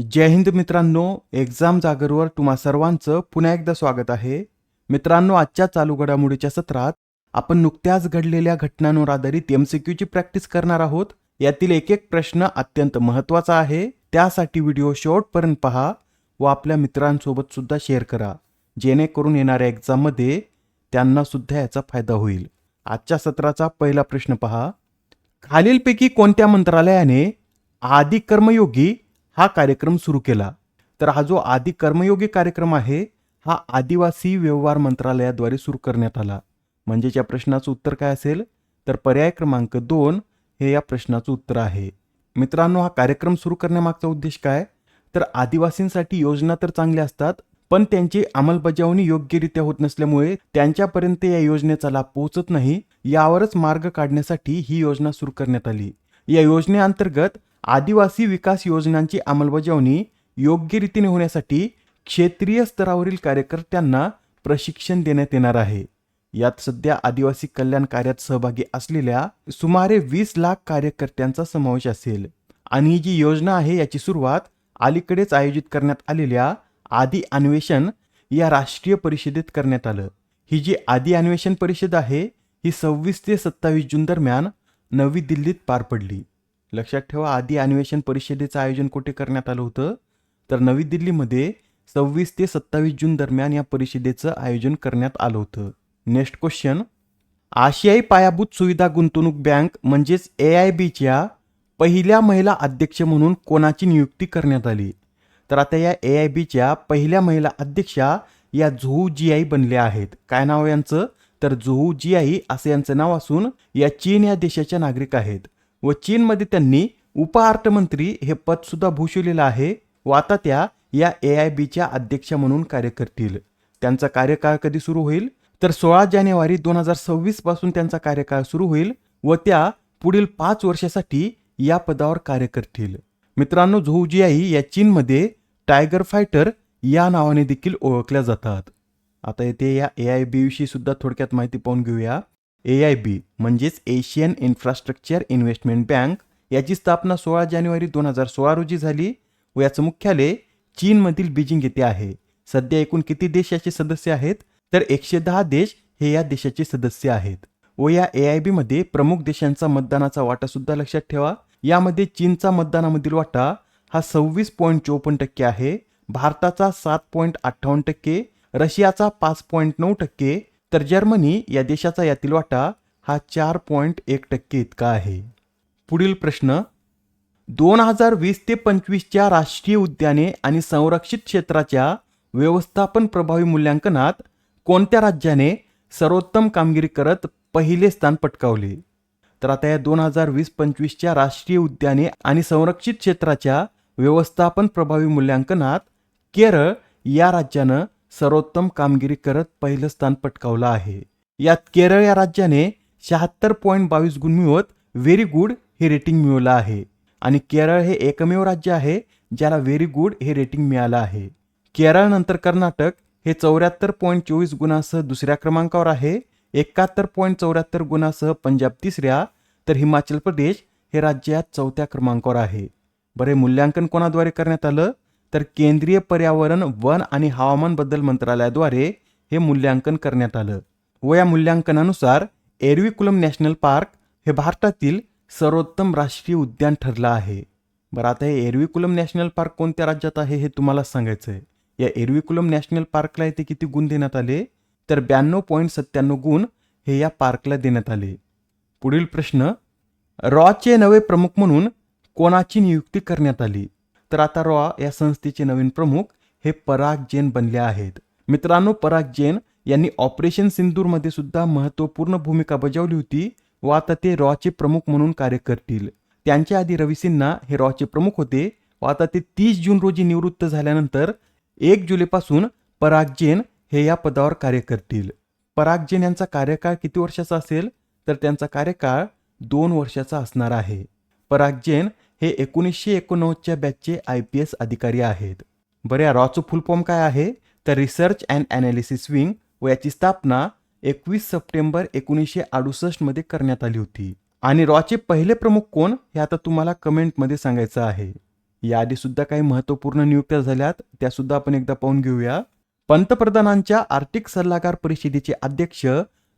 जय हिंद मित्रांनो एक्झाम जागरवर तुम्हा सर्वांचं पुन्हा एकदा स्वागत आहे. मित्रांनो आजच्या चालू घडामोडीच्या सत्रात आपण नुकत्याच घडलेल्या घटनांवर आधारित एम सी क्यूची प्रॅक्टिस करणार आहोत. यातील एक एक प्रश्न अत्यंत महत्त्वाचा आहे. त्यासाठी व्हिडिओ शेवटपर्यंत पहा व आपल्या मित्रांसोबत सुद्धा शेअर करा. जेणेकरून येणाऱ्या एक्झाममध्ये त्यांना सुद्धा याचा फायदा होईल. आजच्या सत्राचा पहिला प्रश्न पहा. खालीलपैकी कोणत्या मंत्रालयाने आदि कर्मयोगी हा कार्यक्रम सुरू केला. तर हा जो आदि कर्मयोगी कार्यक्रम आहे हा आदिवासी व्यवहार मंत्रालयाद्वारे सुरू करण्यात आला. म्हणजेच या प्रश्नाचं उत्तर काय असेल? तर पर्याय क्रमांक दोन हे या प्रश्नाचं उत्तर आहे. मित्रांनो हा कार्यक्रम सुरू करण्यामागचा उद्देश काय? तर आदिवासींसाठी योजना तर चांगल्या असतात पण त्यांची अंमलबजावणी योग्यरित्या होत नसल्यामुळे त्यांच्यापर्यंत या योजनेचा लाभ पोहोचत नाही. यावरच मार्ग काढण्यासाठी ही योजना सुरू करण्यात आली. या योजनेअंतर्गत आदिवासी विकास योजनांची अंमलबजावणी योग्य रीतीने होण्यासाठी क्षेत्रीय स्तरावरील कार्यकर्त्यांना प्रशिक्षण देण्यात येणार आहे. यात सध्या आदिवासी कल्याण कार्यात सहभागी असलेल्या सुमारे वीस लाख कार्यकर्त्यांचा समावेश असेल आणि ही जी योजना आहे याची सुरुवात अलीकडेच आयोजित करण्यात आलेल्या आदी अन्वेषण या राष्ट्रीय परिषदेत करण्यात आलं. ही जी आदी अन्वेषण परिषद आहे ही सव्वीस ते सत्तावीस जून दरम्यान नवी दिल्लीत पार पडली. लक्षात ठेवा आधी अन्वेषण परिषदेचं आयोजन कुठे करण्यात आलं होतं? तर नवी दिल्लीमध्ये सव्वीस ते सत्तावीस जून दरम्यान या परिषदेचं आयोजन करण्यात आलं होतं. नेक्स्ट क्वेश्चन आशियाई पायाभूत सुविधा गुंतवणूक बँक म्हणजेच ए आय बीच्या पहिल्या महिला अध्यक्ष म्हणून कोणाची नियुक्ती करण्यात आली? तर आता या ए आय बीच्या पहिल्या महिला अध्यक्षा या झुहू जिआई बनल्या आहेत. काय नाव यांचं? तर झुहू जिआई असं यांचं नाव असून या चीन या देशाच्या नागरिक आहेत. व चीनमध्ये त्यांनी उपअर्थमंत्री हे पदसुद्धा भूषवलेलं आहे व आता त्या या ए आय बीच्या अध्यक्षा म्हणून कार्य करतील. त्यांचा कार्यकाळ कधी सुरू होईल? तर सोळा जानेवारी दोन हजार सव्वीसपासून त्यांचा कार्यकाळ सुरू होईल व त्या पुढील पाच वर्षासाठी या पदावर कार्य करतील. मित्रांनो झोजियाई या चीनमध्ये टायगर फायटर या नावाने देखील ओळखल्या जातात. आता येथे या ए आय बीविषयी सुद्धा थोडक्यात माहिती पाहून घेऊया. ए आय बी म्हणजेच एशियन इन्फ्रास्ट्रक्चर इन्व्हेस्टमेंट बँक याची स्थापना सोळा जानेवारी दोन हजार सोळा रोजी झाली व याचं मुख्यालय चीनमधील बीजिंग येथे आहे. सध्या एकूण किती देश याचे सदस्य आहेत? तर एकशे दहा देश हे या देशाचे सदस्य आहेत. व या ए आय बीमध्ये प्रमुख देशांचा मतदानाचा वाटा सुद्धा लक्षात ठेवा. यामध्ये चीनचा मतदानामधील वाटा हा सव्वीस पॉईंट चोपन्न टक्के आहे भारताचा सात पॉईंट अठ्ठावन्न टक्के रशियाचा पाच पॉईंट नऊ टक्के तर जर्मनी या देशाचा यातील वाटा हा चार पॉईंट एक टक्के इतका आहे. पुढील प्रश्न दोन हजार वीस ते पंचवीसच्या राष्ट्रीय उद्याने आणि संरक्षित क्षेत्राच्या व्यवस्थापन प्रभावी मूल्यांकनात कोणत्या राज्याने सर्वोत्तम कामगिरी करत पहिले स्थान पटकावले? तर आता या दोन हजार वीस पंचवीसच्या राष्ट्रीय उद्याने आणि संरक्षित क्षेत्राच्या व्यवस्थापन प्रभावी मूल्यांकनात केरळ या राज्यानं सर्वोत्तम कामगिरी करत पहिलं स्थान पटकावलं आहे. यात केरळ या राज्याने शहात्तर पॉईंट बावीस गुण मिळवत व्हेरी गुड हे रेटिंग मिळवलं आहे. आणि केरळ हे एकमेव राज्य आहे ज्याला व्हेरी गुड हे रेटिंग मिळालं आहे. केरळ नंतर कर्नाटक हे चौऱ्याहत्तर पॉईंट चोवीस गुणासह दुसऱ्या क्रमांकावर आहे. एकाहत्तर पॉईंट चौऱ्याहत्तर गुणासह पंजाब तिसऱ्या. तर हिमाचल प्रदेश हे राज्यात चौथ्या क्रमांकावर आहे. बरे मूल्यांकन कोणाद्वारे करण्यात आलं? तर केंद्रीय पर्यावरण वन आणि हवामान बदल मंत्रालयाद्वारे हे मूल्यांकन करण्यात आलं. व या मूल्यांकनानुसार एरविकुलम नॅशनल पार्क हे भारतातील सर्वोत्तम राष्ट्रीय उद्यान ठरलं आहे. बरं आता हे एरविकुलम नॅशनल पार्क कोणत्या राज्यात आहे हे तुम्हाला सांगायचं आहे या एरविकुलम नॅशनल पार्कला येथे किती गुण देण्यात आले? तर ब्याण्णव पॉईंट सत्त्याण्णव गुण हे या पार्कला देण्यात आले. पुढील प्रश्न रॉचे नवे प्रमुख म्हणून कोणाची नियुक्ती करण्यात आली? तर आता रॉ या संस्थेचे नवीन प्रमुख हे पराग जैन बनले आहेत. मित्रांनो पराग जैन यांनी ऑपरेशन सिंदूरमध्ये सुद्धा महत्त्वपूर्ण भूमिका बजावली होती व आता ते रॉचे प्रमुख म्हणून कार्य करतील. त्यांच्या आधी रवी सिन्हा हे रॉचे प्रमुख होते व आता ते तीस जून रोजी निवृत्त झाल्यानंतर एक जुलैपासून पराग जैन हे या पदावर कार्य करतील. पराग जैन यांचा कार्यकाळ किती वर्षाचा असेल? तर त्यांचा कार्यकाळ दोन वर्षाचा असणार आहे. पराग जैन हे एकोणीसशे एकोणनव्वदच्या बॅचचे आय पी एस अधिकारी आहेत. बरं या रॉचं फुल फॉर्म काय आहे? तर रिसर्च अँड ॲनालिसिस विंग व याची स्थापना एकवीस सप्टेंबर एकोणीसशे अडुसष्टमध्ये करण्यात आली होती. आणि रॉचे पहिले प्रमुख कोण? हे आता तुम्हाला कमेंटमध्ये सांगायचं आहे. याआधी सुद्धा काही महत्त्वपूर्ण नियुक्त्या झाल्यात त्या सुद्धा आपण एकदा पाहून घेऊया. पंतप्रधानांच्या आर्थिक सल्लागार परिषदेचे अध्यक्ष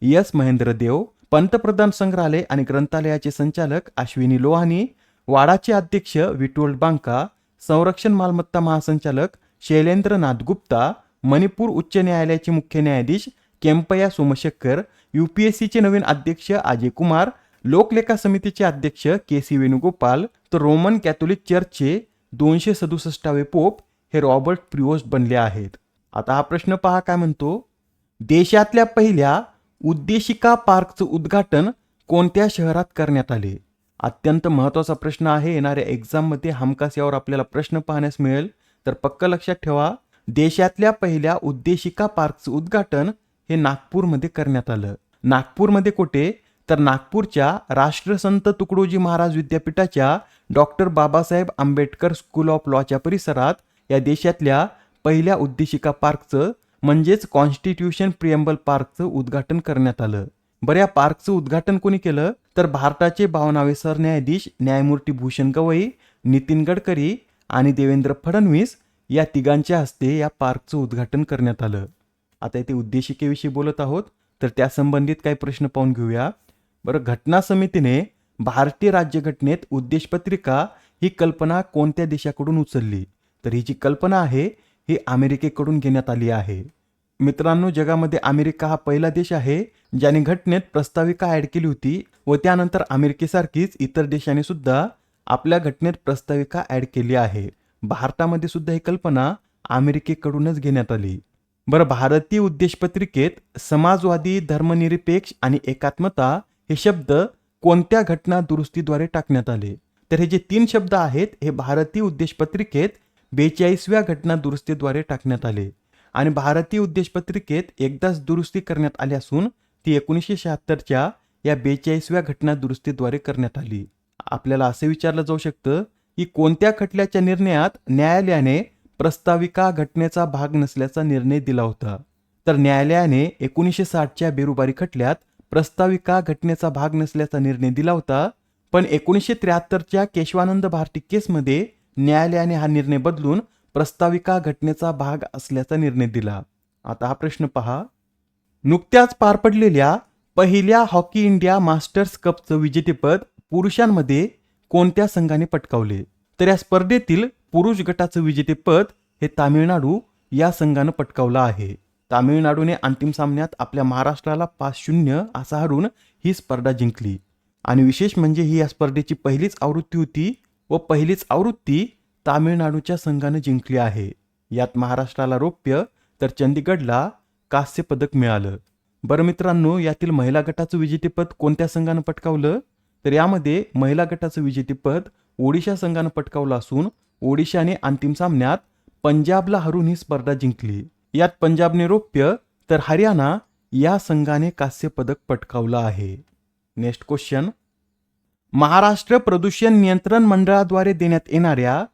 एस महेंद्र देव पंतप्रधान संग्रहालय आणि ग्रंथालयाचे संचालक अश्विनी लोहानी वाडाचे अध्यक्ष विटोल्ड बांका संरक्षण मालमत्ता महासंचालक शैलेंद्र नाथगुप्ता मणिपूर उच्च न्यायालयाचे मुख्य न्यायाधीश केम्पया सोमशेखर यूपीएससीचे नवीन अध्यक्ष अजय कुमार लोकलेखा समितीचे अध्यक्ष के सी वेणुगोपाल तर रोमन कॅथोलिक चर्चचे दोनशे सदुसष्टावे पोप हे रॉबर्ट प्रिओस्ट बनले आहेत. आता हा प्रश्न पहा काय म्हणतो? देशातल्या पहिल्या उद्देशिका पार्कचं उद्घाटन कोणत्या शहरात करण्यात आले? अत्यंत महत्त्वाचा प्रश्न आहे. येणाऱ्या एक्झाममध्ये हमखास यावर आपल्याला प्रश्न पाहण्यास मिळेल. तर पक्क लक्षात ठेवा. देशातल्या पहिल्या उद्देशिका पार्कचं उद्घाटन हे नागपूरमध्ये करण्यात आलं. नागपूरमध्ये कुठे? तर नागपूरच्या राष्ट्रसंत तुकडोजी महाराज विद्यापीठाच्या doctor Babasaheb Ambedkar school of लॉच्या परिसरात या देशातल्या पहिल्या उद्देशिका पार्कचं म्हणजेच कॉन्स्टिट्यूशन प्रियंबल पार्कचं उद्घाटन करण्यात आलं. बरं या पार्कचं उद्घाटन कोणी केलं? तर भारताचे बावनावे सरन्यायाधीश न्यायमूर्ती भूषण गवई नितीन गडकरी आणि देवेंद्र फडणवीस या तिघांच्या हस्ते या पार्कचं उद्घाटन करण्यात आलं. आता येथे उद्देशिकेविषयी बोलत आहोत तर त्यासंबंधित काही प्रश्न पाहून घेऊया. बरं घटना समितीने भारतीय राज्यघटनेत उद्देशपत्रिका ही कल्पना कोणत्या देशाकडून उचलली? तर ही जी कल्पना आहे ही अमेरिकेकडून घेण्यात आली आहे. मित्रांनो जगामध्ये अमेरिका हा पहिला देश आहे ज्याने घटनेत प्रस्ताविका ऍड केली होती व त्यानंतर अमेरिकेसारखीच इतर देशांनी सुद्धा आपल्या घटनेत प्रस्ताविका ऍड केली आहे. भारतामध्ये सुद्धा ही कल्पना अमेरिकेकडूनच घेण्यात आली. बरं भारतीय उद्देशपत्रिकेत समाजवादी धर्मनिरपेक्ष आणि एकात्मता हे शब्द कोणत्या घटना दुरुस्तीद्वारे टाकण्यात आले? तर हे जे तीन शब्द आहेत हे भारतीय उद्देशपत्रिकेत बेचाळीसव्या घटना दुरुस्तीद्वारे टाकण्यात आले. आणि भारतीय उद्देशपत्रिकेत एकदाच दुरुस्ती करण्यात आली असून ती एकोणीसशे शहात्तरच्या या बेचाळीसव्या घटना दुरुस्तीद्वारे करण्यात आली. आपल्याला असे विचारलं जाऊ शकतं की कोणत्या खटल्याच्या निर्णयात न्यायालयाने प्रस्ताविका घटनेचा भाग नसल्याचा निर्णय दिला होता. तर न्यायालयाने एकोणीसशे साठच्या बेरुबारी खटल्यात प्रस्ताविका घटनेचा भाग नसल्याचा निर्णय दिला होता पण एकोणीसशे त्र्याहत्तरच्या केशवानंद भारती केसमध्ये न्यायालयाने हा निर्णय बदलून प्रस्ताविका घटनेचा भाग असल्याचा निर्णय दिला. आता हा प्रश्न पहा. नुकत्याच पार पडलेल्या पहिल्या हॉकी इंडिया मास्टर्स कपचं विजेतेपद पुरुषांमध्ये कोणत्या संघाने पटकावले? तर या स्पर्धेतील पुरुष गटाचं विजेतेपद हे तामिळनाडू या संघानं पटकावलं आहे. तामिळनाडूने अंतिम सामन्यात आपल्या महाराष्ट्राला पाच शून्य असा हरून ही स्पर्धा जिंकली. आणि विशेष म्हणजे ही या स्पर्धेची पहिलीच आवृत्ती होती व पहिलीच आवृत्ती तामिळनाडूच्या संघानं जिंकली आहे. यात महाराष्ट्राला रौप्य तर चंदीगडला कांस्य पदक मिळालं. बरं मित्रांनो यातील महिला गटाचं विजेतेपद कोणत्या संघानं पटकावलं? तर यामध्ये महिला गटाचं विजेतेपद ओडिशा संघानं पटकावलं असून ओडिशाने अंतिम सामन्यात पंजाबला हरून ही स्पर्धा जिंकली. यात पंजाबने रौप्य तर हरियाणा या संघाने कांस्य पदक पटकावलं आहे. नेक्स्ट क्वेश्चन महाराष्ट्र प्रदूषण नियंत्रण मंडळाद्वारे देण्यात येणाऱ्या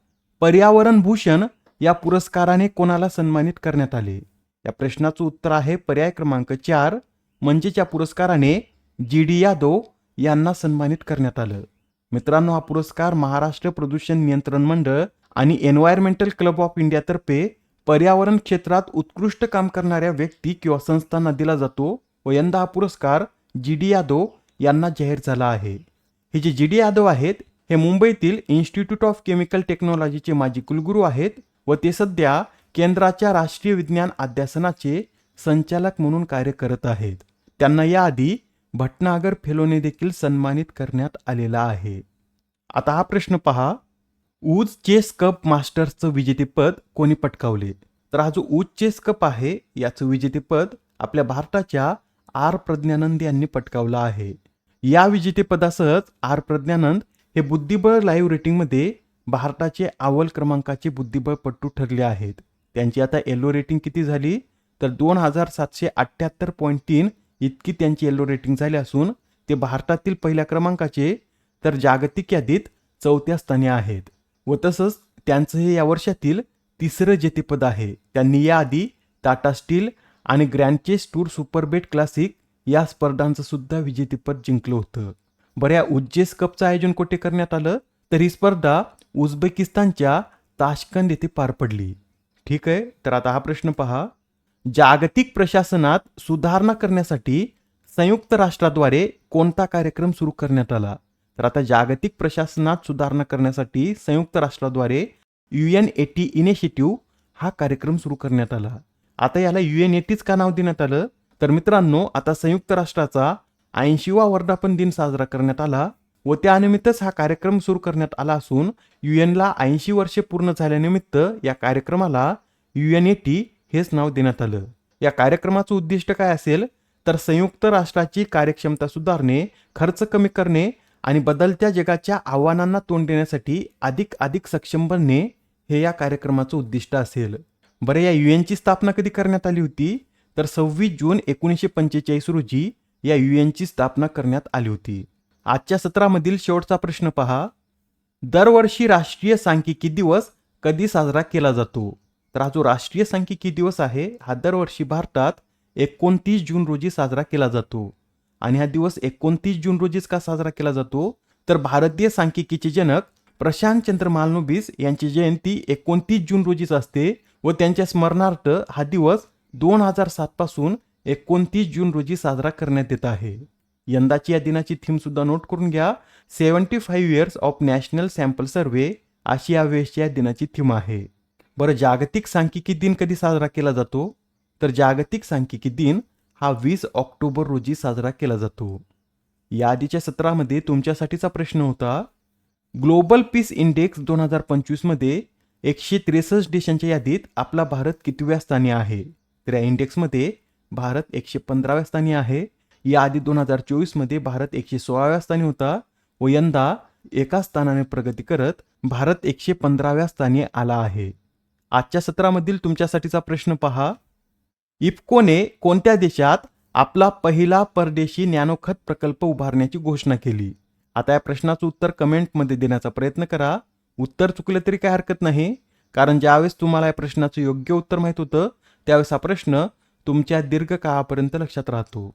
पर्यावरण भूषण या पुरस्काराने कोणाला सन्मानित करण्यात आले? या प्रश्नाचं उत्तर आहे पर्याय क्रमांक चार म्हणजेच या पुरस्काराने जी डी यादव यांना सन्मानित करण्यात आलं. मित्रांनो हा पुरस्कार महाराष्ट्र प्रदूषण नियंत्रण मंडळ आणि एन्व्हायरमेंटल क्लब ऑफ इंडियातर्फे पर्यावरण क्षेत्रात उत्कृष्ट काम करणाऱ्या व्यक्ती किंवा संस्थांना दिला जातो व यंदा हा पुरस्कार जी डी यादव यांना जाहीर झाला आहे. हे जे जी डी यादव आहेत हे मुंबईतील इन्स्टिट्यूट ऑफ केमिकल टेक्नॉलॉजीचे माजी कुलगुरू आहेत व ते सध्या केंद्राच्या राष्ट्रीय विज्ञान अध्यासनाचे संचालक म्हणून कार्य करत आहेत. त्यांना याआधी भटनागर फेलोने देखील सन्मानित करण्यात आलेला आहे. आता हा प्रश्न पहा. ऊज चेस कप मास्टर्सचं विजेतेपद कोणी पटकावले? तर हा जो ऊज चेस कप आहे याचं विजेतेपद आपल्या भारताच्या आर प्रज्ञानंद यांनी पटकावलं आहे. या विजेतेपदासहच आर प्रज्ञानंद हे बुद्धिबळ लाईव्ह रेटिंगमध्ये भारताचे अव्वल क्रमांकाचे बुद्धिबळपटू ठरले आहेत. त्यांची आता येलो रेटिंग किती झाली? तर दोन हजार सातशे अठ्ठ्याहत्तर पॉईंट तीन इतकी त्यांची येलो रेटिंग झाली असून ते भारतातील पहिल्या क्रमांकाचे तर जागतिक यादीत चौथ्या स्थानी आहेत. व तसंच त्यांचं हे या वर्षातील तिसरं जेतेपद आहे. त्यांनी याआधी टाटा स्टील आणि ग्रँडचेस टूर सुपरबेट क्लासिक या स्पर्धांचं सुद्धा विजेतेपद जिंकलं होतं. बऱ्या उज्जेस कपचं आयोजन कुठे करण्यात आलं? तर ही स्पर्धा उझबेकिस्तानच्या ताशकंद येथे पार पडली. ठीक आहे? तर आता हा प्रश्न पहा. जागतिक प्रशासनात सुधारणा करण्यासाठी संयुक्त राष्ट्राद्वारे कोणता कार्यक्रम सुरू करण्यात आला? तर आता जागतिक प्रशासनात सुधारणा करण्यासाठी संयुक्त राष्ट्राद्वारे यू एन एटी इनिशिएटिव्ह हा कार्यक्रम सुरू करण्यात आला. आता याला यू एन एटीच का नाव देण्यात आलं? तर मित्रांनो आता संयुक्त राष्ट्राचा ऐंशीवा वर्धापन दिन साजरा करण्यात आला. व त्यानिमित्तच हा कार्यक्रम सुरू करण्यात आला असून यू एनला ऐंशी वर्षे पूर्ण झाल्यानिमित्त या कार्यक्रमाला यू एन एटी हेच नाव देण्यात आलं. या कार्यक्रमाचं उद्दिष्ट काय असेल? तर संयुक्त राष्ट्राची कार्यक्षमता सुधारणे खर्च कमी करणे आणि बदलत्या जगाच्या आव्हानांना तोंड देण्यासाठी अधिक अधिक सक्षम बनणे हे या कार्यक्रमाचं उद्दिष्ट असेल. बरं या यू एनची स्थापना कधी करण्यात आली होती? तर सव्वीस जून एकोणीसशे पंचेचाळीस रोजी या यू एनची स्थापना करण्यात आली होती. आजच्या सत्रामधील शेवटचा प्रश्न पहा. दरवर्षी राष्ट्रीय सांख्यिकी दिवस कधी साजरा केला जातो? तर हा जो राष्ट्रीय सांख्यिकी दिवस आहे हा दरवर्षी भारतात एकोणतीस जून रोजी साजरा केला जातो. आणि हा दिवस एकोणतीस जून रोजीच का साजरा केला जातो? तर भारतीय सांख्यिकीचे जनक प्रशांत चंद्र मालनोबिस यांची जयंती एकोणतीस जून रोजीच असते व त्यांच्या स्मरणार्थ हा दिवस दोन हजार सात पासून एकोणतीस जून रोजी साजरा करण्यात येत आहे. यंदाची या दिनाची थीमसुद्धा नोट करून घ्या. Seventy five years of national sample survey अशी या वेळेसच्या या दिनाची थीम आहे. बरं जागतिक सांख्यिकी दिन कधी साजरा केला जातो? तर जागतिक सांख्यिकी दिन हा वीस ऑक्टोबर रोजी साजरा केला जातो. या आधीच्या सत्रामध्ये तुमच्यासाठीचा प्रश्न होता ग्लोबल पीस इंडेक्स दोन हजार पंचवीसमध्ये एकशे त्रेसष्ट देशांच्या यादीत आपला भारत कितव्या स्थानी आहे? तर या इंडेक्समध्ये भारत एकशे पंधराव्या स्थानी आहे याआधी दोन हजार चोवीसमध्ये भारत एकशे सोळाव्या स्थानी होता व यंदा एका स्थानाने प्रगती करत भारत एकशे पंधराव्या स्थानी आला आहे. आजच्या सत्रामधील तुमच्यासाठीचा प्रश्न पहा. इफकोने कोणत्या देशात आपला पहिला परदेशी ज्ञानोखत प्रकल्प उभारण्याची घोषणा केली? आता या प्रश्नाचं उत्तर कमेंटमध्ये देण्याचा प्रयत्न करा. उत्तर चुकलं तरी काय हरकत नाही. कारण ज्यावेळेस तुम्हाला या प्रश्नाचं योग्य उत्तर माहीत होतं त्यावेळेस हा प्रश्न तुमच्या दीर्घकाळापर्यंत लक्षात राहतो.